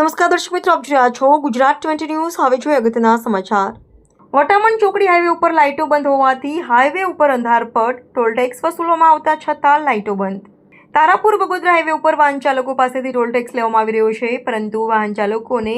નમસ્કાર દર્શક મિત્રો, આપ જોયા છો ગુજરાત ટ્વેન્ટી ન્યૂઝ. હવે જોઈએ અગત્યના સમાચાર. વટામણ ચોકડી હાઈવે ઉપર લાઇટો બંધ હોવાથી હાઈવે ઉપર અંધારપટ ટોલટેક્સ વસૂલવામાં આવતા છતાં લાઇટો બંધ. તારાપુર બગોદરા હાઈવે ઉપર વાહન ચાલકો પાસેથી ટોલટેક્સ લેવામાં આવી રહ્યો છે, પરંતુ વાહન ચાલકોને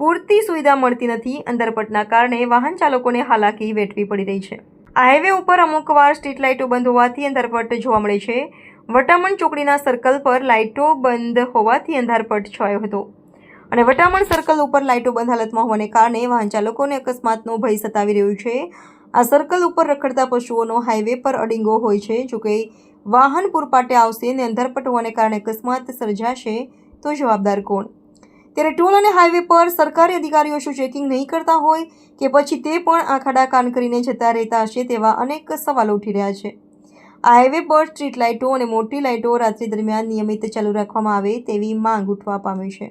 પૂરતી સુવિધા મળતી નથી. અંધારપટના કારણે વાહન ચાલકોને હાલાકી વેઠવી પડી રહી છે. આ હાઈવે ઉપર અમુક વાર સ્ટ્રીટ લાઇટો બંધ હોવાથી અંધારપટ જોવા મળે છે. વટામણ ચોકડીના સર્કલ પર લાઇટો બંધ હોવાથી અંધારપટ છવાયો હતો. અને વટામણ સર્કલ ઉપર લાઇટો બંધ હાલતમાં હોવાને કારણે વાહન ચાલકોને અકસ્માતનો ભય સતાવી રહ્યો છે. આ સર્કલ ઉપર રખડતા પશુઓનો હાઈવે પર અડીંગો હોય છે. જોકે વાહન પૂરપાટે આવશે અને અંધારપટ હોવાને કારણે અકસ્માત સર્જાશે તો જવાબદાર કોણ? ત્યારે ટોલ અને હાઈવે પર સરકારી અધિકારીઓ શું ચેકિંગ નહીં કરતા હોય કે પછી તે પણ આખાડા કાન કરીને જતા રહેતા હશે તેવા અનેક સવાલો ઉઠી રહ્યા છે. આ હાઈવે પર સ્ટ્રીટ લાઇટો અને મોટી લાઇટો રાત્રિ દરમિયાન નિયમિત ચાલુ રાખવામાં આવે તેવી માંગ ઉઠવા પામી છે.